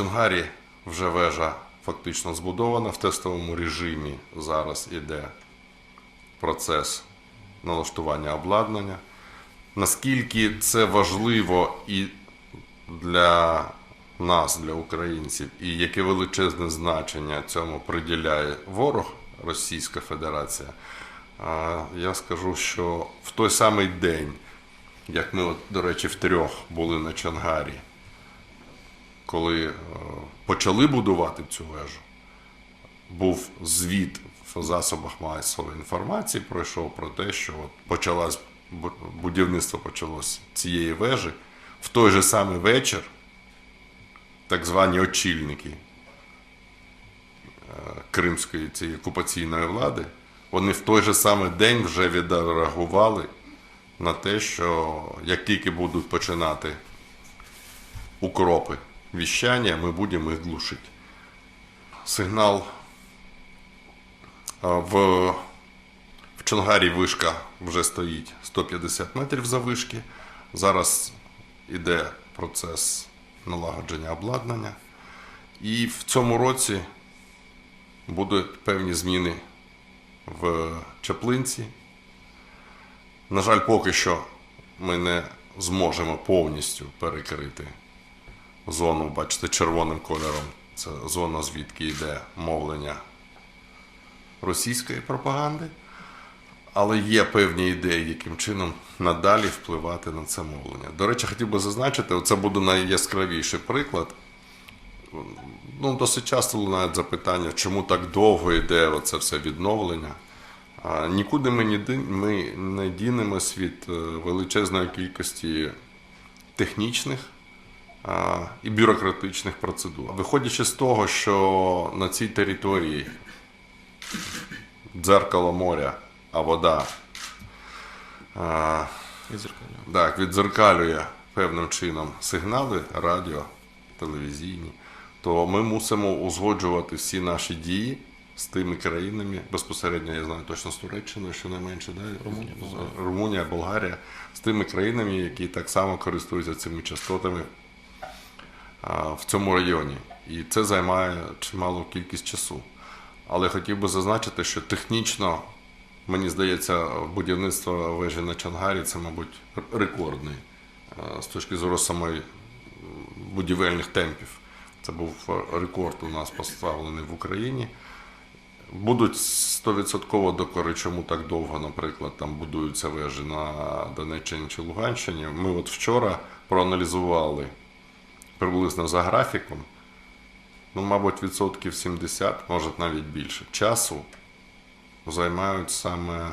Чонгарі вже вежа фактично збудована в тестовому режимі. Зараз іде процес налаштування обладнання. Наскільки це важливо і для нас, для українців, і яке величезне значення цьому приділяє ворог Російська Федерація, я скажу, що в той самий день, як ми, от, до речі, втрьох були на Чангарі, коли е, почали будувати цю вежу, був звіт в засобах масової інформації, пройшов про те, що от почалось будівництво почалось цієї вежі. В той же самий вечір так звані очільники е, кримської цієї окупаційної влади, вони в той же самий день вже відреагували на те, що як тільки будуть починати укропи віщання, ми будемо їх глушити. Сигнал в, в Чонгарі вишка вже стоїть 150 метрів завишки. Зараз іде процес налагодження обладнання. І в цьому році будуть певні зміни в Чаплинці. На жаль, поки що ми не зможемо повністю перекрити зону, бачите, червоним кольором. Це зона, звідки йде мовлення російської пропаганди. Але є певні ідеї, яким чином надалі впливати на це мовлення. До речі, хотів би зазначити, це буде найяскравіший приклад. Ну, досить часто лунають запитання, чому так довго йде оце все відновлення. Нікуди ми не, дінемось від е, величезної кількості технічних і бюрократичних процедур. Виходячи з того, що на цій території дзеркало моря, а вода так, відзеркалює певним чином сигнали радіо, телевізійні, то ми мусимо узгоджувати всі наші дії з тими країнами. Безпосередньо я знаю точно з Туреччиною, щонайменше, да? Румунія, Румунія, Болгарія, з тими країнами, які так само користуються цими частотами в цьому районі. І це займає чималу кількість часу. Але хотів би зазначити, що технічно, мені здається, будівництво вежі на Чангарі це, мабуть, рекордний е, з точки зору самої будівельних темпів. Це був рекорд у нас поставлений в Україні. Будуть 100% докори, чому так довго, наприклад, там будуються вежі на Донеччині чи Луганщині. Ми от вчора проаналізували приблизно за графіком, ну, мабуть, відсотків 70, може навіть більше, часу займають саме.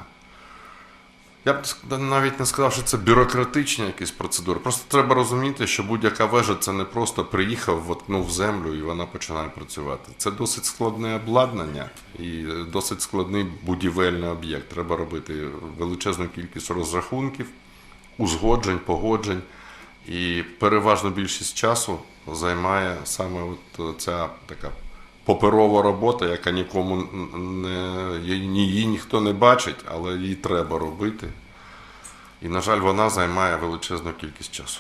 Я б навіть не сказав, що це бюрократичні якісь процедури. Просто треба розуміти, що будь-яка вежа це не просто приїхав, воткнув землю і вона починає працювати. Це досить складне обладнання і досить складний будівельний об'єкт. Треба робити величезну кількість розрахунків, узгоджень, погоджень. І переважно більшість часу займає саме от ця така паперова робота, яка нікому не її ніхто не бачить, але її треба робити. І, на жаль, вона займає величезну кількість часу.